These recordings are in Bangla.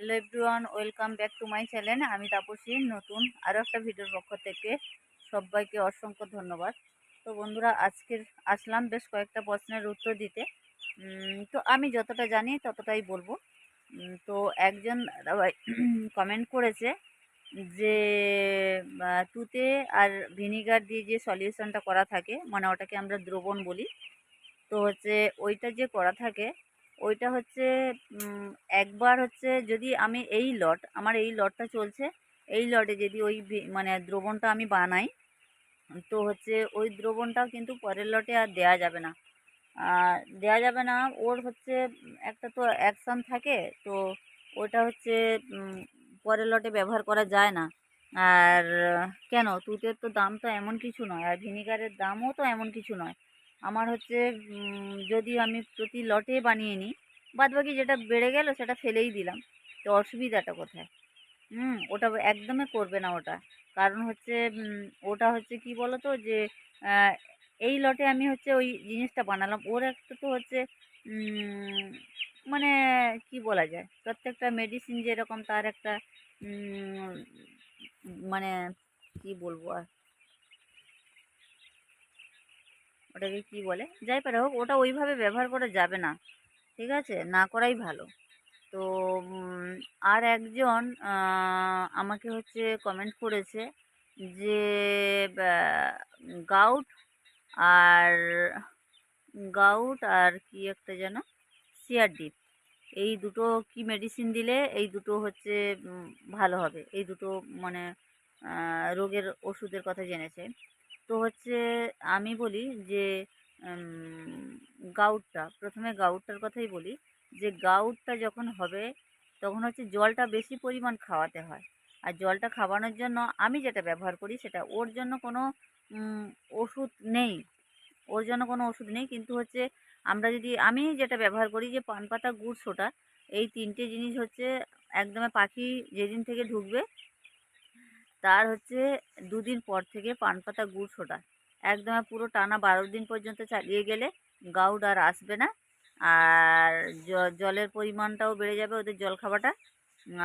Hello everyone welcome back to my channel আমি তাপসী, নতুন আরও একটা ভিডিওর পক্ষ থেকে সবাইকে অসংখ্য ধন্যবাদ। তো বন্ধুরা, আজকের, আসলাম বেশ কয়েকটা প্রশ্নের উত্তর দিতে। তো আমি যতটা জানি ততটাই বলব। তো একজন কমেন্ট করেছে যে তুতে আর ভিনিগার দিয়ে যে সলিউশনটা করা থাকে মানে ওটাকে আমরা দ্রবণ বলি, তো হচ্ছে ওইটা যে করা থাকে ওইটা হচ্ছে একবার হচ্ছে যদি আমি এই লট, আমার এই লটটা চলছে, এই লটে যদি ওই মানে দ্রবণটা আমি বানাই, তো হচ্ছে ওই দ্রবণটাও কিন্তু পরের লটে আর দেয়া যাবে না। দেয়া যাবে না, ওর হচ্ছে একটা তো অ্যাকশন থাকে, তো ওটা হচ্ছে পরের লটে ব্যবহার করা যায় না। আর কেন? তুতের তো দাম তো এমন কিছু নয়, আর ভিনিগারের দামও তো এমন কিছু নয়। আমার হচ্ছে যদি আমি প্রতি লটে বানিয়ে নিই, বাদবাকি যেটা বেড়ে গেল সেটা ফেলেই দিলাম। তো অসুবিধাটা কোথায়? হুম, ওটা একদমই করবে না ওটা। কারণ হচ্ছে ওটা হচ্ছে কি বলো তো যে এই লটে আমি হচ্ছে ওই জিনিসটা বানালাম। ওর একটা তো হচ্ছে মানে কি বলা যায়? প্রত্যেকটা মেডিসিন যেরকম তার একটা মানে কি বলব আর? ওটাকে কি বলে? যাই পারে হোক, ওটা ওইভাবে ব্যবহার করা যাবে না। ঠিক আছে? না করাই ভালো। তো আর একজন আমাকে হচ্ছে কমেন্ট করেছে যে গাউট আর গাউট আর কি একটা যেন? সিয়ারডিপ এই দুটো কি মেডিসিন দিলে এই দুটো হচ্ছে ভালো হবে। এই দুটো মানে রোগের ওষুধের কথা জেনেছে। তো হচ্ছে আমি বলি যে গাউটটা, প্রথমে গাউটটার কথাই বলি যে, গাউটটা যখন হবে তখন হচ্ছে জলটা বেশি পরিমাণ খাওয়াতে হয়। আর জলটা খাওয়ানোর জন্য আমি যেটা ব্যবহার করি সেটা ওর জন্য কোনো ওষুধ নেই। ওর জন্য কোনো ওষুধ নেই, কিন্তু হচ্ছে আমরা যদি, আমি যেটা ব্যবহার করি যে, পান পাতা, গুড় সোটা এই তিনটে জিনিস হচ্ছে একদমে পাখি যেদিন থেকে ঢুকবে তার হচ্ছে দুদিন পর থেকে পান পাতা গুড় সোটা একদম পুরো টানা বারো দিন পর্যন্ত চালিয়ে গেলে গাউড আর আসবে না। আর জলের পরিমাণটাও বেড়ে যাবে ওদের জল খাওয়াটা।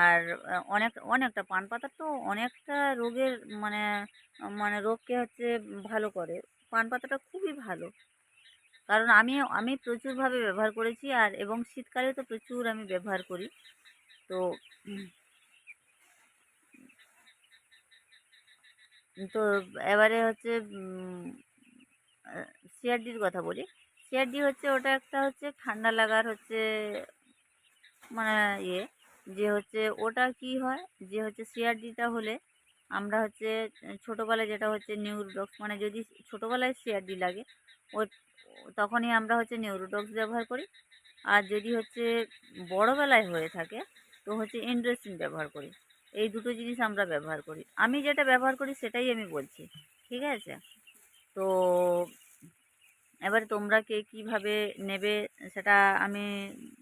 আর অনেক, অনেকটা পান পাতা তো অনেকটা রোগের মানে মানে রোগকে হচ্ছে ভালো করে। পান পাতাটা খুবই ভালো। কারণ আমি আমি প্রচুরভাবে ব্যবহার করেছি আর, এবং শীতকালে তো প্রচুর আমি ব্যবহার করি। তো তো এবারে হচ্ছে সিআরডির কথা বলি। সিআরডি হচ্ছে ওটা একটা হচ্ছে ঠান্ডা লাগার হচ্ছে মানে ইয়ে যে হচ্ছে ওটা কি হয়, যে হচ্ছে সিআরডিটা হলে আমরা হচ্ছে, ছোটোবেলায় যেটা হচ্ছে নিউরোডক্স মানে যদি ছোটোবেলায় সিআরডি লাগে, ও, তখনই আমরা হচ্ছে নিউরোডক্স ব্যবহার করি। আর যদি হচ্ছে বড়োবেলায় হয়ে থাকে, তো হচ্ছে এন্ড্রোসিন ব্যবহার করি। এই দুটো জিনিস আমরা ব্যবহার করি। আমি যেটা ব্যবহার করি সেটাই আমি বলছি, ঠিক আছে? তো এবারে তোমরা কে কীভাবে নেবে সেটা আমি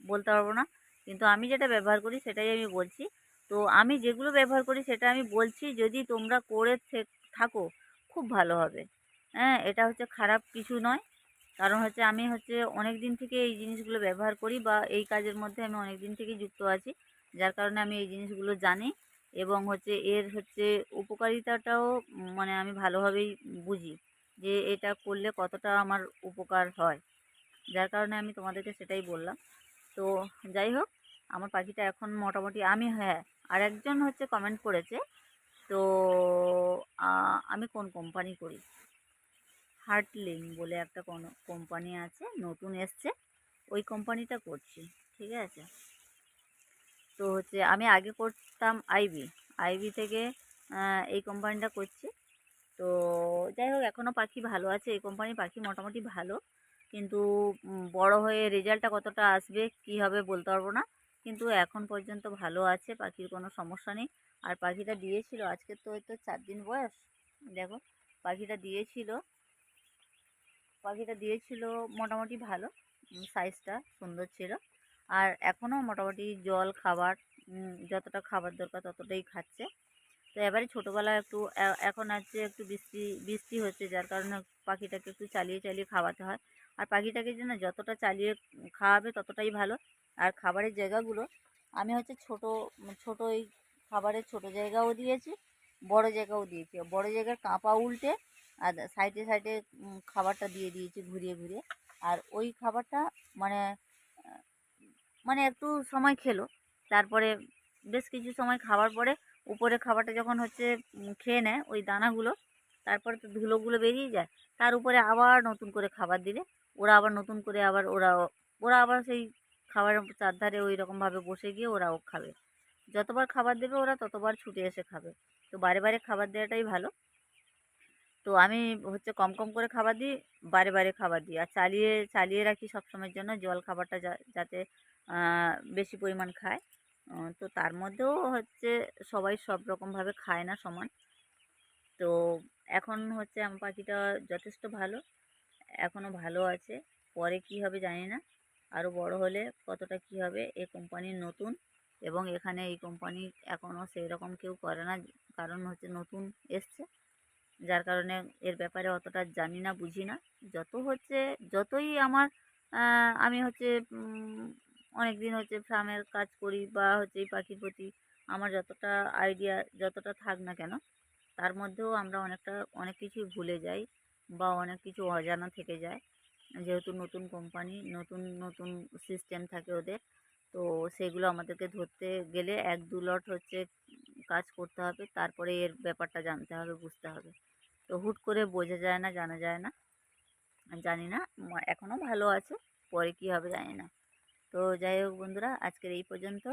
বলতে পারব না, কিন্তু আমি যেটা ব্যবহার করি সেটাই আমি বলছি। তো আমি যেগুলো ব্যবহার করি সেটা আমি বলছি, যদি তোমরা করে থাকো, খুব ভালো হবে। হ্যাঁ এটা হচ্ছে খারাপ কিছু নয়। কারণ হচ্ছে আমি হচ্ছে অনেক দিন থেকে এই জিনিসগুলো ব্যবহার করি বা এই কাজের মধ্যে আমি অনেক দিন থেকেই যুক্ত আছি। যার কারণে আমি এই জিনিসগুলো জানি। এবং হচ্ছে এর হচ্ছে উপকারিতাটাও মানে আমি ভালোভাবেই বুঝি যে এটা করলে কতটা আমার উপকার হয়। যার কারণে আমি তোমাদেরকে সেটাই বললাম। তো যাই হোক, আমার পাখিটা এখন মোটামুটি আমি হ্যাঁ আর একজন হচ্ছে কমেন্ট করেছে। তো আমি কোন কোম্পানি করি? হার্টলিং বলে একটা কোনো কোম্পানি আছে, নতুন এসছে। ওই কোম্পানিটা করছি, ঠিক আছে? তো হচ্ছে আমি আগে করতাম আইবি। আইবি থেকে এই কোম্পানিটা করছি। তো যাই হোক এখনও পাখি ভালো আছে। এই কোম্পানির পাখি মোটামুটি ভালো। কিন্তু বড় হয়ে রেজাল্টটা কতটা আসবে, কী হবে বলতে পারব না। কিন্তু এখন পর্যন্ত ভালো আছে, পাখির কোনো সমস্যা নেই। আর পাখিটা দিয়েছিল, আজকে তো ওই তো চার দিন বয়স। দেখো, পাখিটা দিয়েছিল। পাখিটা দিয়েছিল মোটামুটি ভালো সাইজটা সুন্দর ছিল। আর এখনও মোটামুটি জল, খাবার যতটা খাবার দরকার ততটাই খাচ্ছে। তো এবারে ছোটোবেলায় একটু এখন আছে একটু বৃষ্টি বৃষ্টি হচ্ছে যার কারণে পাখিটাকে একটু চালিয়ে চালিয়ে খাওয়াতে হয়। আর পাখিটাকে যেন যতটা চালিয়ে খাওয়াবে ততটাই ভালো। আর খাবারের জায়গাগুলো, আমি হচ্ছে ছোটো ছোটো ওই খাবারের ছোটো জায়গাও দিয়েছি, বড় জায়গাও দিয়েছি। বড় জায়গার কাঁপা উল্টে আর সাইডে সাইডে খাবারটা দিয়ে দিয়েছি ঘুরিয়ে ঘুরিয়ে। আর ওই খাবারটা মানে মানে একটু সময় খেলো। তারপরে বেশ কিছু সময় খাওয়ার পরে উপরে খাবারটা যখন হচ্ছে খেয়ে নেয় ওই দানাগুলো, তারপরে তো ধুলোগুলো বেরিয়ে যায়। তার উপরে আবার নতুন করে খাবার দিলে। ওরা আবার নতুন করে আবার ওরা ওরা আবার সেই খাবারের চারধারে ওই রকমভাবে বসে গিয়ে ওরাও খাবে। যতবার খাবার দেবে ওরা ততবার ছুটে এসে খাবে। তো বারে বারে খাবার দেওয়াটাই ভালো। তো আমি হচ্ছে কম কম করে খাবার দিই, বারে বারে খাবার দিই। আর চালিয়ে চালিয়ে রাখি সব সময়ের জন্য জল খাবারটা যাতে বেশি পরিমাণ খায়। তো তার মধ্যেও হচ্ছে সবাই সব রকমভাবে খায় না সমান। তো এখন হচ্ছে আম পাখিটা যথেষ্ট ভালো এখনও ভালো আছে। পরে কি হবে জানি না। আরও বড় হলে কতটা কি হবে এই কোম্পানির নতুন এবং এখানে এই কোম্পানি এখনও সেই রকম কেউ করে না, কারণ হচ্ছে নতুন এসছে। যার কারণে এর ব্যাপারে অতটা জানি না, বুঝি না। যত হচ্ছে, যতই আমার আমি হচ্ছে অনেক দিন হচ্ছে ফার্মের কাজ করি বা হচ্ছে এই পাখির প্রতি আমার যতটা আইডিয়া যতটা থাক না কেন, তার মধ্যেও আমরা অনেকটা, অনেক কিছুই ভুলে যাই বা অনেক কিছু অজানা থেকে যায়। যেহেতু নতুন কোম্পানি নতুন নতুন সিস্টেম থাকে ওদের, তো সেগুলো আমাদেরকে ধরতে গেলে এক দু লট হচ্ছে কাজ করতে হবে, তারপরে এর ব্যাপারটা জানতে হবে, বুঝতে হবে। তো হুট করে বোঝা যায় না, জানা যায় না, জানি না এখনও ভালো আছে, পরে কী হবে জানি না। তো যাই হোক বন্ধুরা আজকের এই পর্যন্ত।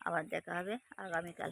আবার দেখা হবে আগামীকাল।